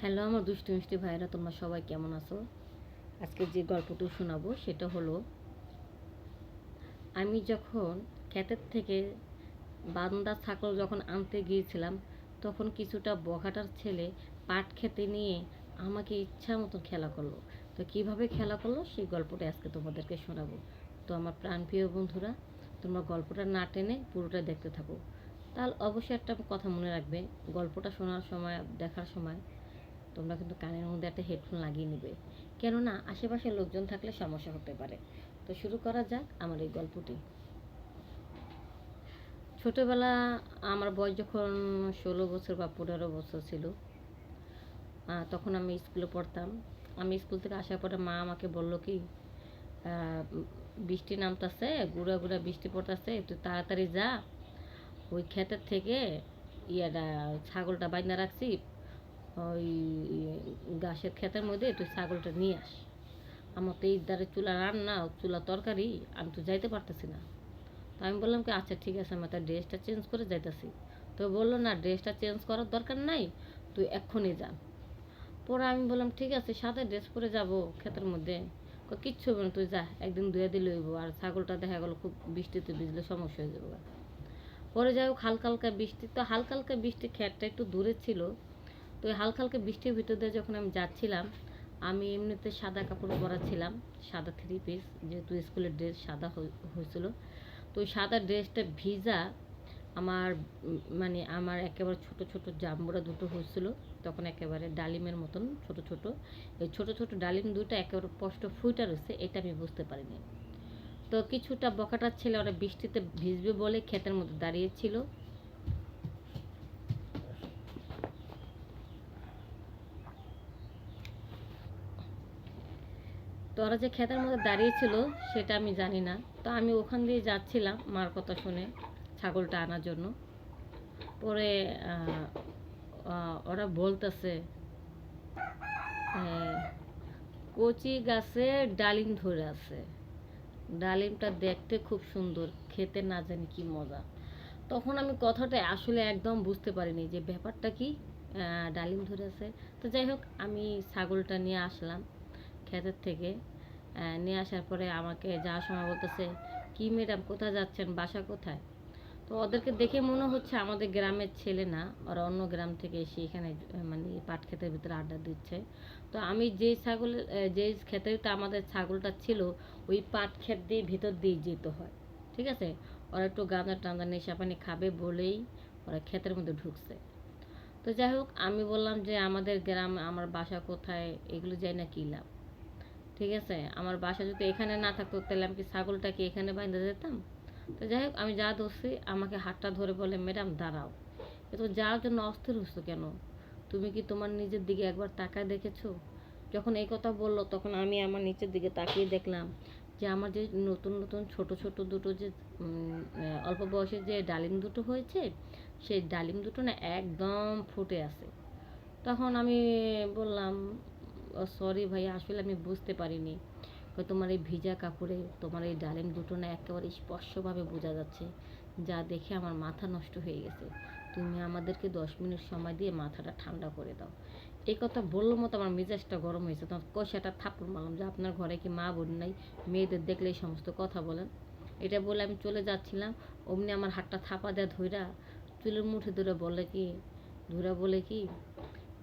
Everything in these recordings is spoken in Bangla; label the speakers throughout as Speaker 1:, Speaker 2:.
Speaker 1: হ্যালো আমার দুষ্টু মিষ্টি ভাইরা তোমরা সবাই কেমন আছো? আজকে যে গল্পটি শোনাবো সেটা হলো, আমি যখন ক্ষেতের থেকে বান্দা ছাগল যখন আনতে গিয়েছিলাম, তখন কিছুটা বখাটার ছেলে পাট খেতে নিয়ে আমাকে ইচ্ছা মতো খেলা করল। তো কীভাবে খেলা করল সেই গল্পটা আজকে তোমাদেরকে শোনাবো। তো আমার প্রাণপ্রিয় বন্ধুরা, তোমরা গল্পটা না টেনে পুরোটা দেখতে থাকো। তাহলে অবশ্যই একটা কথা মনে রাখবে, গল্পটা শোনার সময়, দেখার সময় তোমরা কিন্তু কানের মধ্যে একটা হেডফোন লাগিয়ে নেবে। কেননা আশেপাশে লোকজন থাকলে সমস্যা হতে পারে। তো শুরু করা যাক আমার এই গল্পটি। ছোটবেলা আমার বয়স যখন ষোলো বছর বা পনেরো বছর ছিল তখন আমি স্কুলে পড়তাম। আমি স্কুল থেকে আসার পরে মা আমাকে বলল কি বৃষ্টি নামতেছে, গুঁড়া গুঁড়া বৃষ্টি পড়তেছে, তুই তাড়াতাড়ি যা। ওই ক্ষেতের থেকে ইয়াটা ছাগলটা বাইনা রাখছি ওই গাছের ক্ষেতের মধ্যে তুই ছাগলটা নিয়ে আস। আমার তো এই দ্বারে চুলা রান্না, চুলা তরকারি, আমি তো যাইতে পারতেছি না। তো আমি বললাম কি আচ্ছা ঠিক আছে, আমি তার ড্রেসটা চেঞ্জ করে যাইতেছি। তো বলল, না, ড্রেসটা চেঞ্জ করার দরকার নাই, তুই এক্ষুনি যা। পরে আমি বললাম, ঠিক আছে সাদা ড্রেস পরে যাব ক্ষেতের মধ্যে। কিচ্ছু হবে না, তুই যা, একদিন ধুয়ে দিলে হইব। আর ছাগলটা দেখা গেলো খুব বৃষ্টিতে ভিজলে সমস্যা হয়ে যাবে। পরে যাই হোক, হালকা হালকা বৃষ্টি, তো হালকা হালকা বৃষ্টি, ক্ষেতটা একটু দূরে ছিল। তো হালকা হালকা বৃষ্টির ভিতর দিয়ে যখন আমি যাচ্ছিলাম, আমি এমনিতে সাদা কাপড় পরা ছিলাম সাদা থ্রি পিস যেহেতু স্কুলের ড্রেস সাদা হয়ে- হয়েছিল। তো ওই সাদা ড্রেসটা ভিজা, আমার মানে আমার একেবারে ছোট ছোট জাম্বুরা দুটো হয়েছিল, তখন একেবারে ডালিমের মতন ছোট ছোট। এই ছোট ছোট ডালিম দুটো একেবারে স্পষ্ট ফুইটা রয়েছে, এটা আমি বুঝতে পারিনি। তো কিছুটা বকাটার ছেলে ওরা বৃষ্টিতে ভিজবে বলে ক্ষেতের মধ্যে দাঁড়িয়েছিল তো ওরা যে ক্ষেতের মধ্যে দাঁড়িয়েছিল, সেটা আমি জানি না। তো আমি ওখান দিয়ে যাচ্ছিলাম মার কথা শুনে, ছাগলটা আনার জন্য। পরে ওরা বলতেছে কচি গাছে ডালিম ধরে আছে। ডালিমটা দেখতে খুব সুন্দর, খেতে না জানি কি মজা। তখন আমি কথাটা আসলে একদম বুঝতে পারিনি যে ব্যাপারটা কি ডালিম ধরে আছে। তো যাই হোক, আমি ছাগলটা নিয়ে আসলাম, ক্ষেতের থেকে। নিয়ে আসার পরে আমাকে যাওয়ার সময় বলতেছে কি ম্যাডাম কোথায় যাচ্ছেন? বাসা কোথায়? তো ওদেরকে দেখে মনে হচ্ছে আমাদের গ্রামের ছেলে না ওরা অন্য গ্রাম থেকে এসে এখানে মানে পাট ক্ষেতের ভিতরে আড্ডা দিচ্ছে। তো আমি যেই ছাগলের আহ, যেই ক্ষেতেরটা আমাদের ছাগলটা ছিল ওই পাট ক্ষেত দিয়ে ভিতর দিয়ে যেতে হয় ঠিক আছে? ওরা একটু গাঁদা টান্দা নেশা পানি খাবে বলেই ওরা ক্ষেতের মধ্যে ঢুকছে। তো যাই হোক আমি বললাম যে আমাদের গ্রাম আমার বাসা কোথায়? এগুলো যাই না কী লাভ। ঠিক আছে? আমার বাসা যদি এখানে না থাকতো, তাহলে আমি কি ছাগলটাকে এখানে বাইন্ধে যেতাম? তো যাই হোক, আমি যা ধরছি, আমাকে হাতটা ধরে বলে, ম্যাডাম, দাঁড়াও। এ তো যাওয়ার জন্য অস্থির হচ্ছো কেন? তুমি কি তোমার নিজের দিকে একবার তাকায় দেখেছ? যখন এই কথা বলল, তখন আমি আমার নিচের দিকে তাকিয়ে দেখলাম যে আমার যে নতুন নতুন, ছোট ছোট দুটো যে অল্প বয়সে যে ডালিম দুটো হয়েছে, সেই ডালিম দুটো না একদম ফুটে আছে। তখন আমি বললাম সরি ভাই, আসলে আমি বুঝতে পারিনি। তোমার এই ভিজা কাপড়ে, তোমার এই ডালিম দুটো না একেবারে স্পষ্টভাবে বোঝা যাচ্ছে। যা দেখে আমার মাথা নষ্ট হয়ে গেছে। তুমি আমাদেরকে দশ মিনিট সময় দিয়ে মাথাটা ঠান্ডা করে দাও। এই কথা বলল মতো আমার মেজাজটা গরম হয়েছে। তখন কষাটা থাপ্পড় মারলাম যে আপনার ঘরে কি মা বোন নাই? মেয়েদের দেখলে এই সমস্ত কথা বলেন। এটা বলে আমি চলে যাচ্ছিলাম। অমনি আমার হাতটা থাপা দেয়া ধইরা চুলের মুঠে ধরে বলে কি ধরে বলে কি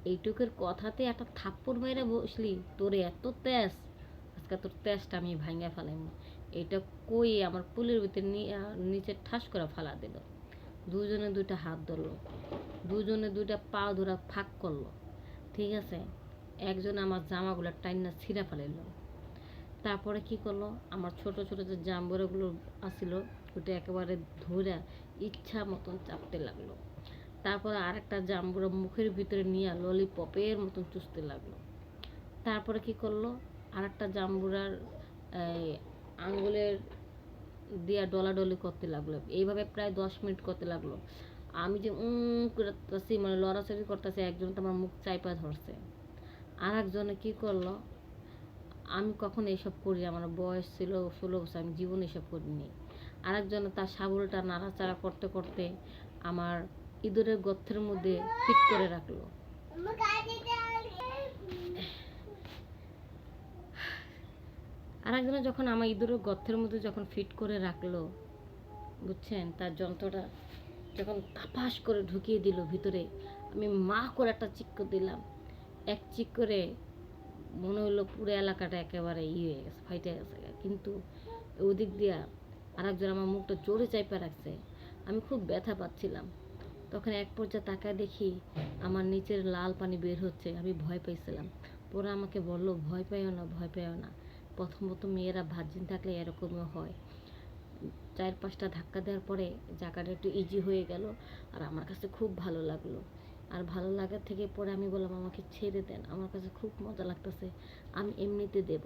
Speaker 1: এইটুকের কথাতে একটা থাপ্পড় মেরে বসলি, তোর এত তেজ, আজকে তোর তেজটা আমি ভাঙে ফেলাম এটা কই আমার পুলের ভিতরে নিচে ঠাস করে ফালা দিল। দুজনে দুইটা হাত ধরলো, দুজনে দুইটা পা ধরা ফাঁক করল। ঠিক আছে, একজন আমার জামাগুলো টাইনা ছিঁড়ে ফেলাইলো। তারপরে কি করল, আমার ছোট ছোট যে জাম্বুরাগুলো আসিল ওটা একেবারে ধরে ইচ্ছা মতন চাপতে লাগল। তারপরে আরেকটা জাম্বুরা মুখের ভিতরে নিয়ে ললিপপের মতন চুষতে লাগল। তারপরে কি করল? আরেকটা এই, আঙ্গুলের দিয়া ডলাডলি করতে লাগল। এইভাবে প্রায় দশ মিনিট করতে লাগল। আমি যে উম করতেছি মানে লড়াচড়ি করতেছি একজন তো আমার মুখ চাইপা ধরছে। আর একজনে কি করল? আমি কখন এইসব করি? আমার বয়স ছিল ষোলো বছর আমি জীবনে এসব করিনি। আরেকজন তার সাবলটা নাড়াচাড়া করতে করতে আমার ইঁদুরের গর্তের মধ্যে ফিট করে রাখল। আর আরেকজনে যখন আমার ইঁদুরের গর্তের মধ্যে যখন ফিট করে রাখল, বুঝছেন? তার যন্ত্রটা যখন তাপাস করে ঢুকিয়ে দিল ভিতরে, আমি মা করে একটা চিক্ক দিলাম। এক চিক করে মনে হলো পুরো এলাকাটা একেবারে ই হয়ে গেছে, ফাইটে গেছে। কিন্তু ওদিক দিয়া আর একজন আমার মুখটা জোরে চাইপা রাখছে। আমি খুব ব্যথা পাচ্ছিলাম। তখন এক পর্যায়ে তাকায় দেখি আমার নিচের লাল পানি বের হচ্ছে, আমি ভয় পাইছিলাম পরে আমাকে বলল, ভয় পাইও না, ভয় পাইও না। প্রথম প্রথম মেয়েরা ভার্জিন থাকলে এরকমও হয়। চার পাঁচটা ধাক্কা দেওয়ার পরে জায়গাটা একটু ইজি হয়ে গেল আর আমার কাছে খুব ভালো লাগল। আর ভালো লাগার থেকে পরে আমি বললাম, আমাকে ছেড়ে দেন, আমার কাছে খুব মজা লাগতেছে, আমি এমনিতে দেব।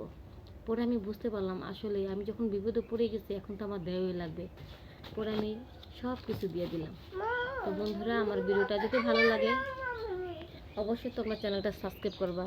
Speaker 1: পরে আমি বুঝতে পারলাম, আসলে আমি যখন বিপদে পড়ে গেছি, এখন তো আমার দেওয়াই লাগবে। পরে আমি সব কিছু দিয়ে দিলাম। তো বন্ধুরা আমার ভিডিওটা যদি ভালো লাগে অবশ্যই তোমরা চ্যানেলটা সাবস্ক্রাইব করবা।